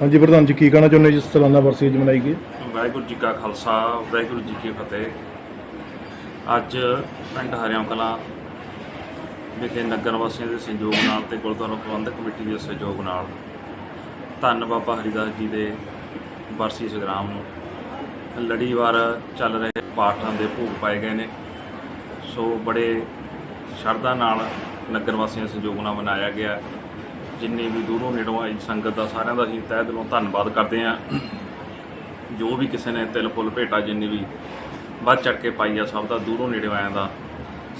ਹਾਂਜੀ ਪ੍ਰਧਾਨ ਜੀ, ਕੀ ਕਹਿਣਾ ਚਾਹੁੰਦੇ ਜਿਸ ਸਾਲਾਨਾ ਵਰਸੀ ਅੱਜ ਮਨਾਈ ਗਈ? ਵਾਹਿਗੁਰੂ ਜੀ ਕਾ ਖਾਲਸਾ, ਵਾਹਿਗੁਰੂ ਜੀ ਕੀ ਫਤਿਹ। ਅੱਜ ਪਿੰਡ ਹਰਿਆਮ ਕਲਾਂ ਵਿਖੇ ਨਗਰ ਵਾਸੀਆਂ ਦੇ ਸਹਿਯੋਗ ਨਾਲ ਤੇ ਗੁਰਦੁਆਰਾ ਪ੍ਰਬੰਧਕ ਕਮੇਟੀ ਦੇ ਸਹਿਯੋਗ ਨਾਲ ਧੰਨ ਬਾਬਾ ਹਰੀਦਾਸ ਜੀ ਦੇ ਵਰਸੀ ਸੰਗਰਾਮ ਨੂੰ ਲੜੀਵਾਰ ਚੱਲ ਰਹੇ ਪਾਠਾਂ ਦੇ ਭੋਗ ਪਾਏ ਗਏ ਨੇ। ਸੋ ਬੜੇ ਸ਼ਰਧਾ ਨਾਲ ਨਗਰ ਵਾਸੀਆਂ ਦੇ ਸਹਿਯੋਗ ਨਾਲ ਮਨਾਇਆ ਗਿਆ। ਜਿੰਨੇ ਵੀ ਦੂਰੋਂ ਨੇੜੋਂ ਆਈ ਸੰਗਤ ਦਾ ਸਾਰਿਆਂ ਦਾ ਅਸੀਂ ਤਹਿ ਦਿਲੋਂ ਧੰਨਵਾਦ ਕਰਦੇ ਹਾਂ। ਜੋ ਵੀ ਕਿਸੇ ਨੇ ਤਿਲ ਫੁੱਲ ਭੇਟਾ ਜਿੰਨੀ ਵੀ ਵੱਧ ਚੜ ਕੇ ਪਾਈ ਆ, ਸਭ ਦਾ ਦੂਰੋਂ ਨੇੜੇ ਆਇਆਂ ਦਾ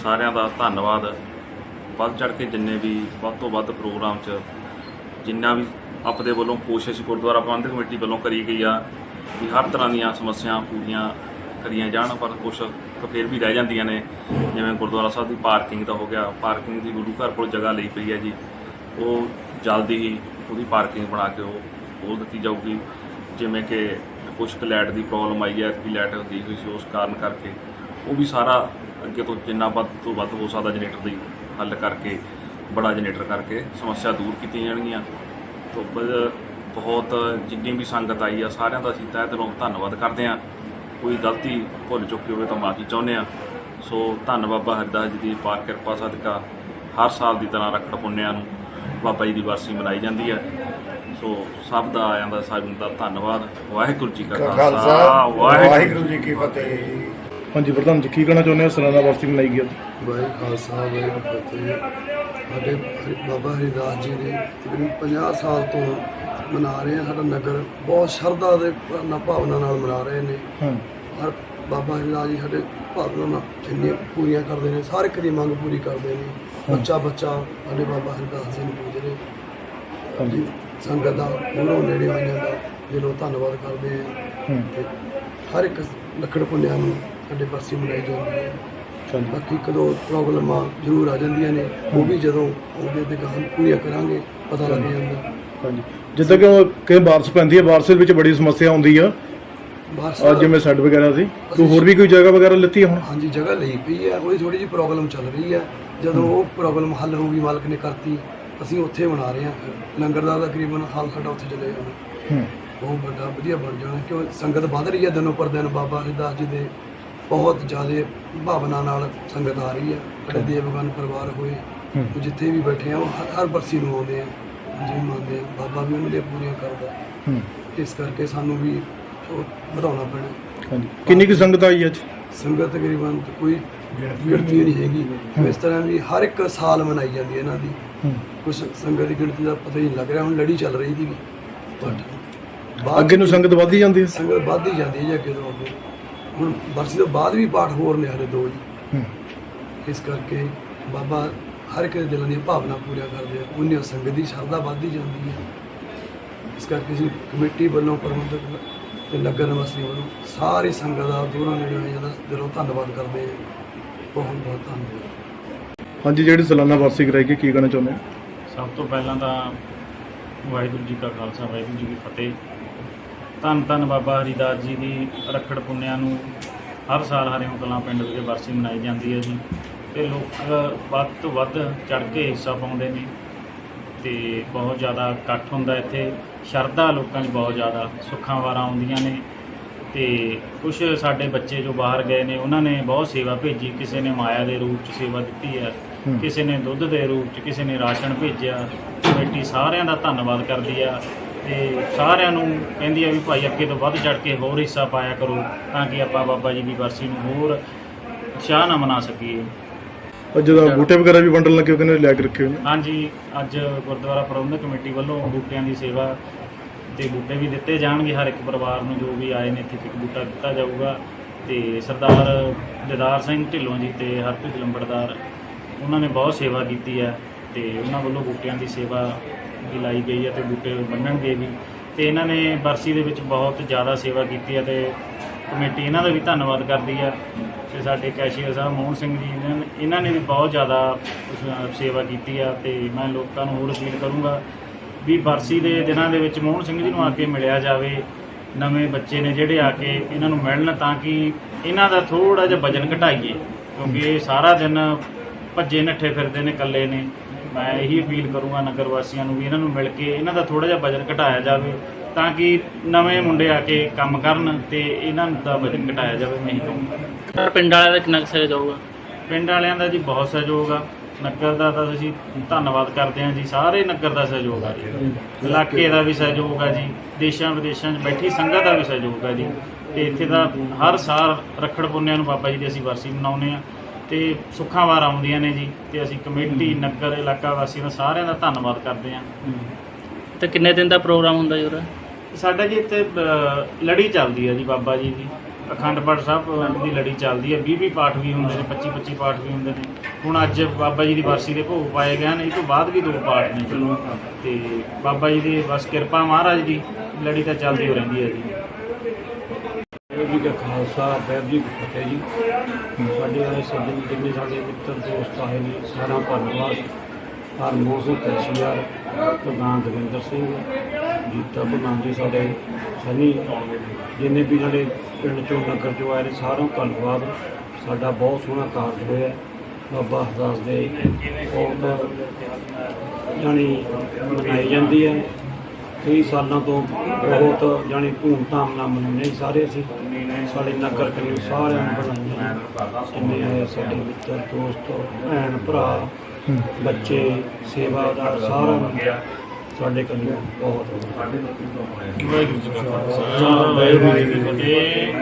ਸਾਰਿਆਂ ਦਾ ਧੰਨਵਾਦ। ਵੱਧ ਚੜ ਕੇ ਜਿੰਨੇ ਵੀ ਵੱਧ ਤੋਂ ਵੱਧ ਪ੍ਰੋਗਰਾਮ 'ਚ ਜਿੰਨਾ ਵੀ ਆਪਦੇ ਵੱਲੋਂ ਕੋਸ਼ਿਸ਼ ਗੁਰਦੁਆਰਾ ਪ੍ਰਬੰਧਕ ਕਮੇਟੀ ਵੱਲੋਂ ਕਰੀ ਗਈ ਆ ਵੀ ਹਰ ਤਰ੍ਹਾਂ ਦੀਆਂ ਸਮੱਸਿਆਵਾਂ ਪੂਰੀਆਂ ਕਰੀਆਂ ਜਾਣ, ਪਰ ਕੁਝ ਫਿਰ ਵੀ ਰਹਿ ਜਾਂਦੀਆਂ ਨੇ। ਜਿਵੇਂ ਗੁਰਦੁਆਰਾ ਸਾਹਿਬ ਦੀ ਪਾਰਕਿੰਗ ਦਾ ਹੋ ਗਿਆ, ਪਾਰਕਿੰਗ ਦੀ ਗੁਰੂ ਘਰ ਕੋਲ ਜਗ੍ਹਾ ਲਈ ਪਈ ਹੈ ਜੀ। ਉਹ ਜਲਦੀ ਹੀ ਉਹਦੀ ਪਾਰਕਿੰਗ ਬਣਾ ਕੇ ਉਹ ਖੋਲ੍ਹ ਦਿੱਤੀ ਜਾਊਗੀ। ਜਿਵੇਂ ਕਿ ਕੁਛ ਕੁ ਲਾਈਟ ਦੀ ਪ੍ਰੋਬਲਮ ਆਈ ਹੈ ਕਿ ਲਾਈਟ ਗਈ ਹੋਈ ਸੀ, ਉਸ ਕਾਰਨ ਕਰਕੇ ਉਹ ਵੀ ਸਾਰਾ ਅੱਗੇ ਤੋਂ ਜਿੰਨਾ ਵੱਧ ਤੋਂ ਵੱਧ ਹੋ ਸਕਦਾ ਜਨਰੇਟਰ ਦੀ ਹੱਲ ਕਰਕੇ, ਬੜਾ ਜਨਰੇਟਰ ਕਰਕੇ ਸਮੱਸਿਆ ਦੂਰ ਕੀਤੀਆਂ ਜਾਣਗੀਆਂ। ਤੋਂ ਬਹੁਤ ਜਿੰਨੀ ਵੀ ਸੰਗਤ ਆਈ ਆ, ਸਾਰਿਆਂ ਦਾ ਅਸੀਂ ਤਹਿ ਦਿਲੋਂ ਧੰਨਵਾਦ ਕਰਦੇ ਹਾਂ। ਕੋਈ ਗਲਤੀ ਭੁੱਲ ਚੁੱਕੀ ਹੋਵੇ ਤਾਂ ਮਾਫੀ ਚਾਹੁੰਦੇ ਹਾਂ। ਸੋ ਧੰਨ ਬਾਬਾ ਹਰਿਦਾਸ ਜੀ ਦੀ ਪਾਰ ਕਿਰਪਾ ਸਦਕਾ ਹਰ ਸਾਲ ਦੀ ਤਰ੍ਹਾਂ ਰੱਖੜ ਪੁੰਨਿਆਂ ਨੂੰ ਬਾਬਾ ਜੀ ਦੀ ਵਰਸੀ ਮਨਾਈ ਜਾਂਦੀ ਹੈ ਸੋ ਸਭ ਦਾ ਆਇਆਂ ਦਾ ਸਾਰਿਆਂ ਦਾ ਧੰਨਵਾਦ। ਵਾਹਿਗੁਰੂ ਜੀ ਕਾ ਖਾਲਸਾ। ਵਾਹਿਗੁਰੂ ਜੀ ਕੀ ਫਤਿਹ। ਹਾਂਜੀ ਪ੍ਰਧਾਨ ਜੀ ਕੀ ਕਹਿਣਾ ਚਾਹੁੰਦੇ ਹੋ? ਸਾਲਾਨਾ ਵਰਸੀ ਮਨਾਈ ਵਾਹਿਗੁਰੂ ਖਾਲਸਾ ਵਾਹਿਗੁਰੂ ਫਤਿਹ। ਸਾਡੇ ਹਰੀ- ਬਾਬਾ ਹਰੀਦਾਸ ਜੀ ਨੇ ਤਕਰੀਬਨ 50 ਸਾਲ ਤੋਂ ਮਨਾ ਰਹੇ ਆ। ਸਾਡਾ ਨਗਰ ਬਹੁਤ ਸ਼ਰਧਾ ਦੇ ਭਾਵਨਾ ਭਾਵਨਾ ਨਾਲ ਮਨਾ ਰਹੇ ਨੇ। ਹਾਂ। ਹਰ ਬਾਬਾ ਹਰੀਦਾਸ ਜੀ ਸਾਡੇ ਭਾਵਨਾ ਇੰਨੀਆਂ ਪੂਰੀਆਂ ਕਰਦੇ ਨੇ ਸਾਰੇ ਇੱਕ ਦੀ ਮੰਗ ਪੂਰੀ ਕਰਦੇ ਨੇ। ਬੱਚਾ ਬੱਚਾ ਸਾਡੇ ਬਾਬਾ ਹਰੀਦਾਸ ਜੀ ਨੂੰ ਪੂਜ ਰਹੇ ਹਾਂਜੀ। ਸੰਗਤ ਦਾ ਦੂਰੋਂ ਨੇੜੇ ਆਈਆਂ ਦਾ ਦਿਲੋਂ ਧੰਨਵਾਦ ਕਰਦੇ ਹੂੰ। ਤੇ ਹਰ ਇੱਕ ਲੱਖੜ ਪੁੰਨਿਆਂ ਨੂੰ ਸਾਡੇ ਪਾਸੇ ਮਨਾਈ ਜਾਂਦੀ ਹੈ। ਬਾਕੀ ਕਦੋਂ ਪ੍ਰੋਬਲਮਾਂ ਜ਼ਰੂਰ ਆ ਜਾਂਦੀਆਂ ਨੇ ਉਹ ਵੀ ਜਦੋਂ ਉਹਦੇ ਤੇ ਗਾਂ ਪੂਰੀਆਂ ਕਰਾਂਗੇ ਪਤਾ ਲੱਗ ਜਾਂਦਾ। ਹਾਂਜੀ। ਜਿੱਦਾਂ ਕਿ ਉਹ ਕਈ ਬਾਰਿਸ਼ ਪੈਂਦੀ ਹੈ ਬਾਰਿਸ਼ ਵਿੱਚ ਬੜੀ ਸਮੱਸਿਆ ਆਉਂਦੀ ਆ। ਬਾਹਰ ਅੱਜ ਜਿਵੇਂ ਸੈੱਟ ਵਗੈਰਾ ਸੀ। ਕੋਈ ਹੋਰ ਵੀ ਕੋਈ ਜਗ੍ਹਾ ਵਗੈਰਾ ਲਿੱਤੀ ਹੈ ਹੁਣ? ਹਾਂਜੀ ਜਗ੍ਹਾ ਲਈ ਪਈ ਹੈ ਉਹਦੀ ਥੋੜੀ ਜਿਹੀ ਪ੍ਰੋਬਲਮ ਚੱਲ ਰਹੀ ਹੈ ਜਦੋਂ ਉਹ ਪ੍ਰੋਬਲਮ ਹੱਲ ਹੋਊਗੀ ਮਾਲਕ ਨੇ ਕਰਤੀ ਅਸੀਂ ਉੱਥੇ ਬਣਾ ਰਹੇ ਹਾਂ ਲੰਗਰ ਦਾ ਤਕਰੀਬਨ ਹਾਲ ਸਾਡਾ ਉੱਥੇ ਚੱਲੇ ਜਾਣਾ। ਹੂੰ। ਬਹੁਤ ਵੱਡਾ ਵਧੀਆ ਬਣ ਜਾਣਾ। ਕਿਉਂ? ਸੰਗਤ ਵੱਧ ਰਹੀ ਹੈ ਦਿਨੋਂ ਪਰ ਦਿਨ। ਬਾਬਾ ਹਰਿਦਾਸ ਜੀ ਦੇ ਬਹੁਤ ਜ਼ਿਆਦਾ ਭਾਵਨਾ ਨਾਲ ਸੰਗਤ ਆ ਰਹੀ ਹੈ ਸਾਡੇ ਦੇਵਗਨ ਪਰਿਵਾਰ ਹੋਏ। ਹੂੰ। ਜਿੱਥੇ ਵੀ ਬੈਠੇ ਆ ਉਹ ਹਰ- ਬਰਸੀ ਨੂੰ ਆਉਂਦੇ ਆ। ਜੀ ਮੰਨਦੇ ਆ। ਬਾਬਾ ਵੀ ਉਹਨਾਂ ਦੀਆਂ ਪੂਰੀਆਂ ਕਰਦਾ। ਹੂੰ। ਇਸ ਕਰਕੇ ਸਾਨੂੰ ਵੀ ਉਹ ਵਧਾਉਣਾ ਪੈਣਾ। ਹਾਂਜੀ। ਕਿੰਨੀ ਕੁ ਸੰਗਤ ਆਈ ਅੱਜ? ਸੰਗਤ ਤਕਰੀਬਨ ਕੋਈ ਗਿਣਤੀ ਨਹੀਂ ਹੈਗੀ। ਇਸ ਤਰ੍ਹਾਂ ਵੀ ਹਰ ਇੱਕ ਸਾਲ ਮਨਾਈ ਜਾਂਦੀ ਹੈ ਇਹਨਾਂ ਦੀ। ਹੂੰ। ਕੁਝ ਸੰਗਤ ਦੀ ਗਿਣਤੀ ਦਾ ਪਤਾ ਹੀ ਨਹੀਂ ਲੱਗ ਰਿਹਾ। ਹੁਣ ਲੜੀ ਚੱਲ ਰਹੀ ਬਟ ਬਾਅਦ ਅੱਗੇ ਨੂੰ ਸੰਗਤ ਵੱਧਦੀ ਜਾਂਦੀ ਹੈ? ਸੰਗਤ ਵੱਧਦੀ ਜਾਂਦੀ ਹੈ ਜੀ ਅੱਗੇ ਤੋਂ ਅੱਗੇ। ਹੁਣ ਬਰਸੀ ਤੋਂ ਬਾਅਦ ਵੀ ਪਾਠ ਹੋਰ ਨੇ ਹਲੇ ਦੋ ਜੀ। ਹੂੰ। ਇਸ ਕਰਕੇ ਬਾਬਾ ਹਰ ਇੱਕ ਦੇ ਦਿਲਾਂ ਦੀਆਂ ਭਾਵਨਾ ਪੂਰੀਆਂ ਕਰਦੇ ਆ। ਉਹਨੇ ਸੰਗਤ ਦੀ ਸ਼ਰਧਾ ਵੱਧਦੀ ਜਾਂਦੀ ਹੈ। ਇਸ ਕਰਕੇ ਅਸੀਂ ਕਮੇਟੀ ਵੱਲੋਂ ਪ੍ਰਬੰਧਕ ਤੇ ਨਗਰ ਨਿਵਾਸੀਆਂ ਵੱਲੋਂ ਸਾਰੀ ਸੰਗਤ ਦਾ ਦੂਰੋਂ ਨੇੜੇ ਆਈਆਂ ਦਾ ਦਿਲੋਂ ਧੰਨਵਾਦ ਕਰਦੇ ਹਾਂ। ਬਹੁਤ ਬਹੁਤ ਧੰਨਵਾਦ। ਹਾਂਜੀ ਜਿਹੜੀ ਸਾਲਾਨਾ ਵਰਸੀ ਕਰਾਈ ਗਈ ਕੀ ਕਹਿਣਾ ਚਾਹੁੰਦੇ ਹੋ? ਸਭ ਤੋਂ ਪਹਿਲਾਂ ਤਾਂ ਵਾਹਿਗੁਰੂ ਜੀ ਕਾ ਖਾਲਸਾ ਵਾਹਿਗੁਰੂ ਜੀ ਕੀ ਫਤਿਹ। ਧੰਨ ਧੰਨ ਬਾਬਾ ਹਰੀਦਾਸ ਜੀ ਦੀ ਰੱਖੜ ਪੁੰਨਿਆਂ ਨੂੰ ਹਰ ਸਾਲ ਹਰਿਓਂ ਕਲਾਂ ਪਿੰਡ ਵਿਖੇ ਵਰਸੀ ਮਨਾਈ ਜਾਂਦੀ ਹੈ ਜੀ। ਤੇ ਲੋਕ ਵੱਧ ਤੋਂ ਵੱਧ ਚੜ ਕੇ ਹਿੱਸਾ ਪਾਉਂਦੇ ਨੇ। ਤੇ ਬਹੁਤ ਜ਼ਿਆਦਾ ਇਕੱਠ ਹੁੰਦਾ ਇੱਥੇ ਸ਼ਰਧਾ ਲੋਕਾਂ 'ਚ ਬਹੁਤ ਜ਼ਿਆਦਾ ਸੁੱਖਾਂ ਵਾਰਾਂ ਆਉਂਦੀਆਂ ਨੇ ਤੇ ਕੁਝ ਸਾਡੇ ਬੱਚੇ ਜੋ ਬਾਹਰ ਗਏ ਨੇ ਉਹਨਾਂ ਨੇ ਬਹੁਤ ਸੇਵਾ ਭੇਜੀ ਕਿਸੇ ਨੇ ਮਾਇਆ ਦੇ ਰੂਪ 'ਚ ਸੇਵਾ ਦਿੱਤੀ ਹੈ। ਕਿਸੇ ਨੇ ਦੁੱਧ ਦੇ ਰੂਪ 'ਚ ਕਿਸੇ ਨੇ ਰਾਸ਼ਨ ਭੇਜਿਆ ਕਮੇਟੀ ਸਾਰਿਆਂ ਦਾ ਧੰਨਵਾਦ ਕਰਦੀ ਆ ਤੇ ਸਾਰਿਆਂ ਨੂੰ ਕਹਿੰਦੀ ਆ ਵੀ ਭਾਈ ਅੱਗੇ ਤੋਂ ਵੱਧ ਚੜ ਕੇ ਹੋਰ ਹਿੱਸਾ ਪਾਇਆ ਕਰੋ ਤਾਂ ਕਿ ਆਪਾਂ ਬਾਬਾ ਜੀ ਦੀ ਵਰਸੀ ਨੂੰ ਹੋਰ ਉਤਸ਼ਾਹ ਨਾਲ ਮਨਾ ਸਕੀਏ ਅੱਜ ਦਾ ਬੂਟੇ ਵਗੈਰਾ ਵੀ ਵੰਡਣ ਲੱਗੇ ਉਹ ਕਹਿੰਦੇ ਲਿਆ ਕੇ ਰੱਖੇ ਹੋਏ ਨੇ। ਹਾਂਜੀ ਅੱਜ ਗੁਰਦੁਆਰਾ ਪ੍ਰਬੰਧਕ ਕਮੇਟੀ ਵੱਲੋਂ ਬੂਟਿਆਂ ਦੀ ਸੇਵਾ ਤੇ ਬੂਟੇ ਵੀ ਦਿੱਤੇ ਜਾਣਗੇ। ਹਰ ਇੱਕ ਪਰਿਵਾਰ ਨੂੰ ਜੋ ਵੀ ਆਏ ਨੇ ਇੱਥੇ ਇੱਕ ਬੂਟਾ ਦਿੱਤਾ ਜਾਊਗਾ। ਤੇ ਸਰਦਾਰ ਦਿਦਾਰ ਸਿੰਘ ਢਿੱਲੋਂ ਜੀ ਤੇ ਹਰਪ੍ਰੀਤ ਲੰਬੜਦਾਰ ਉਹਨਾਂ ਨੇ ਬਹੁਤ ਸੇਵਾ ਕੀਤੀ ਹੈ ਤੇ ਉਹਨਾਂ ਵੱਲੋਂ ਬੂਟਿਆਂ ਦੀ ਸੇਵਾ ਵੀ ਲਾਈ ਗਈ ਹੈ ਤੇ ਬੂਟੇ ਬੰਨਣਗੇ ਵੀ। ਤੇ ਇਹਨਾਂ ਨੇ ਬਰਸੀ ਦੇ ਵਿੱਚ ਬਹੁਤ ਜ਼ਿਆਦਾ ਸੇਵਾ ਕੀਤੀ ਹੈ ਤੇ ਕਮੇਟੀ ਇਹਨਾਂ ਦਾ ਵੀ ਧੰਨਵਾਦ ਕਰਦੀ ਹੈ। ਤੇ ਸਾਡੇ ਕੈਸ਼ੀਅਰ ਸਾਹਿਬ, ਮੋਹਨ ਸਿੰਘ ਜੀ, ਇਹਨਾਂ ਨੇ ਇਹਨਾਂ ਨੇ ਵੀ ਬਹੁਤ ਜ਼ਿਆਦਾ ਸੇਵਾ ਕੀਤੀ ਆ ਤੇ ਮੈਂ ਲੋਕਾਂ ਨੂੰ ਹੋਰ ਅਪੀਲ ਕਰੂੰਗਾ ਵੀ ਬਰਸੀ ਦੇ ਦਿਨਾਂ ਦੇ ਵਿੱਚ ਮੋਹਨ ਸਿੰਘ ਜੀ ਨੂੰ ਆ ਕੇ ਮਿਲਿਆ ਜਾਵੇ। ਨਵੇਂ ਬੱਚੇ ਨੇ ਜਿਹੜੇ ਆ ਕੇ ਇਹਨਾਂ ਨੂੰ ਮਿਲਣ ਤਾਂ ਕਿ ਇਹਨਾਂ ਦਾ ਥੋੜਾ ਜਿਹਾ ਵਜਨ ਘਟਾਈਏ, ਕਿਉਂਕਿ ਇਹ ਸਾਰਾ ਦਿਨ ਭੱਜੇ ਨੱਠੇ ਫਿਰਦੇ ਨੇ, ਇਕੱਲੇ ਨੇ। ਮੈਂ ਇਹੀ ਅਪੀਲ ਕਰੂੰਗਾ ਨਗਰ ਵਾਸੀਆਂ ਨੂੰ ਵੀ ਇਹਨਾਂ ਨੂੰ ਮਿਲ ਕੇ ਇਹਨਾਂ ਦਾ ਥੋੜਾ ਜਿਹਾ ਵਜਨ ਘਟਾਇਆ ਜਾਵੇ। ਤਾਂ ਕਿ ਨਵੇਂ ਮੁੰਡੇ ਆ ਕੇ ਕੰਮ ਕਰਨ ਤੇ ਇਹਨਾਂ ਦਾ ਵਜਨ ਘਟਾਇਆ ਜਾਵੇ ਮੈਂ ਇਹੀ ਕਹੂੰਗਾ। ਪਿੰਡ ਵਾਲਿਆਂ ਦਾ ਕਿੰਨਾ ਸਹਿਯੋਗ ਜਾਊਗਾ ਪਿੰਡ ਵਾਲਿਆਂ ਦਾ ਜੀ ਬਹੁਤ ਸਹਿਯੋਗ ਆ। ਨਗਰ ਦਾ ਤਾਂ ਅਸੀਂ ਧੰਨਵਾਦ ਕਰਦੇ ਹਾਂ ਜੀ ਸਾਰੇ ਨਗਰ ਦਾ ਸਹਿਯੋਗ ਆ ਜੀ। ਇਲਾਕੇ ਦਾ ਵੀ ਸਹਿਯੋਗ ਆ ਜੀ ਦੇਸ਼ਾਂ ਵਿਦੇਸ਼ਾਂ 'ਚ ਬੈਠੀ ਸੰਗਤ ਦਾ ਵੀ ਸਹਿਯੋਗ ਆ ਜੀ। ਤੇ ਇੱਥੇ ਦਾ ਹਰ ਸਾਲ ਰੱਖੜ ਪੁੰਨਿਆਂ ਨੂੰ ਬਾਬਾ ਜੀ ਦੀ ਅਸੀਂ ਵਰਸੀ ਮਨਾਉਂਦੇ ਆ ਤੇ ਸੁੱਖਾਂ ਵਾਰ ਆਉਂਦੀਆਂ ਨੇ ਜੀ ਤੇ ਅਸੀਂ ਕਮੇਟੀ ਨਗਰ ਇਲਾਕਾ ਵਾਸੀਆਂ ਦਾ ਸਾਰਿਆਂ ਦਾ ਧੰਨਵਾਦ ਕਰਦੇ ਹਾਂ। ਤੇ ਕਿੰਨੇ ਦਿਨ ਦਾ ਪ੍ਰੋਗਰਾਮ ਹੁੰਦਾ ਜੀ ਉਹਦਾ? ਸਾਡਾ ਜੀ ਇੱਥੇ ਲੜੀ ਚੱਲਦੀ ਹੈ ਜੀ ਬਾਬਾ ਜੀ ਦੀ। ਅਖੰਡ ਪਾਠ ਸਾਹਿਬ ਦੀ ਲੜੀ ਚੱਲਦੀ ਹੈ 20 20 ਪਾਠ ਵੀ ਹੁੰਦੇ ਨੇ 25 25 ਪਾਠ ਵੀ ਹੁੰਦੇ ਨੇ। ਹੁਣ ਅੱਜ ਬਾਬਾ ਜੀ ਦੀ ਵਰਸੀ ਦੇ ਭੋਗ ਪਾਏ ਗਏ ਨੇ ਇਹ ਤੋਂ ਬਾਅਦ ਵੀ ਦੋ ਪਾਠ ਨੇ। ਜੀ ਤੇ ਬਾਬਾ ਜੀ ਦੀ ਬਸ ਕਿਰਪਾ ਮਹਾਰਾਜ ਦੀ ਲੜੀ ਤਾਂ ਚੱਲਦੀ ਹੋ ਰਹਿੰਦੀ ਹੈ ਜੀ। ਵਾਹਿਗੁਰੂ ਜੀ ਖਾਲਸਾ ਵਾਹਿਗੁਰੂ ਜੀ ਕੀ ਫਤਿਹ ਜੀ। ਸਾਡੇ ਆਏ ਸੱਜਣ ਜਿੰਨੇ ਸਾਡੇ ਮਿੱਤਰ ਦੋਸਤ ਆਏ ਨੇ ਸਾਰਾ ਧੰਨਵਾਦ ਹਰਮੋਹਨ ਸਿੰਘ ਕੈਸ਼ੀਆਰ ਪ੍ਰਧਾਨ ਦਵਿੰਦਰ ਸਿੰਘ। ਜੀਤਾ ਪ੍ਰਧਾਨ ਜੀ ਸਾਡੇ ਸਨੀ ਜਿੰਨੇ ਵੀ ਸਾਡੇ ਪਿੰਡ ਚੋਂ ਨਗਰ ਚੋਂ ਆਏ ਨੇ ਸਾਰਿਆਂ ਦਾ ਧੰਨਵਾਦ। ਸਾਡਾ ਬਹੁਤ ਸੋਹਣਾ ਕਾਰਜ ਹੋਇਆ ਬਾਬਾ ਹਰਦਾਸ ਦੇ ਬਹੁਤ ਜਾਣੀ ਮਨਾਈ ਜਾਂਦੀ ਹੈ। ਕਈ ਸਾਲਾਂ ਤੋਂ ਬਹੁਤ ਜਾਣੀ ਧੂਮ-ਧਾਮ ਨਾਲ ਮਨਾਉਂਦੇ ਸਾਰੇ ਅਸੀਂ। ਸਾਡੇ ਨਗਰ ਕੰਨੀ ਸਾਰਿਆਂ ਨੂੰ ਬਣਾਈਆਂ ਜਿੰਨੇ ਆਏ ਸਾਡੇ ਮਿੱਤਰ ਦੋਸਤ ਭੈਣ ਭਰਾ ਬੱਚੇ ਸੇਵਾਦਾਰ ਸਾਰਿਆਂ ਨੂੰ ਸਾਡੇ ਕੰਨੀ ਬਹੁਤ ਵਾਹਿਗੁਰੂ ਜੀ ਕਾ ਖਾਲਸਾ। ਵਾਹਿਗੁਰੂ ਜੀ ਕੀ ਫਤਿਹ।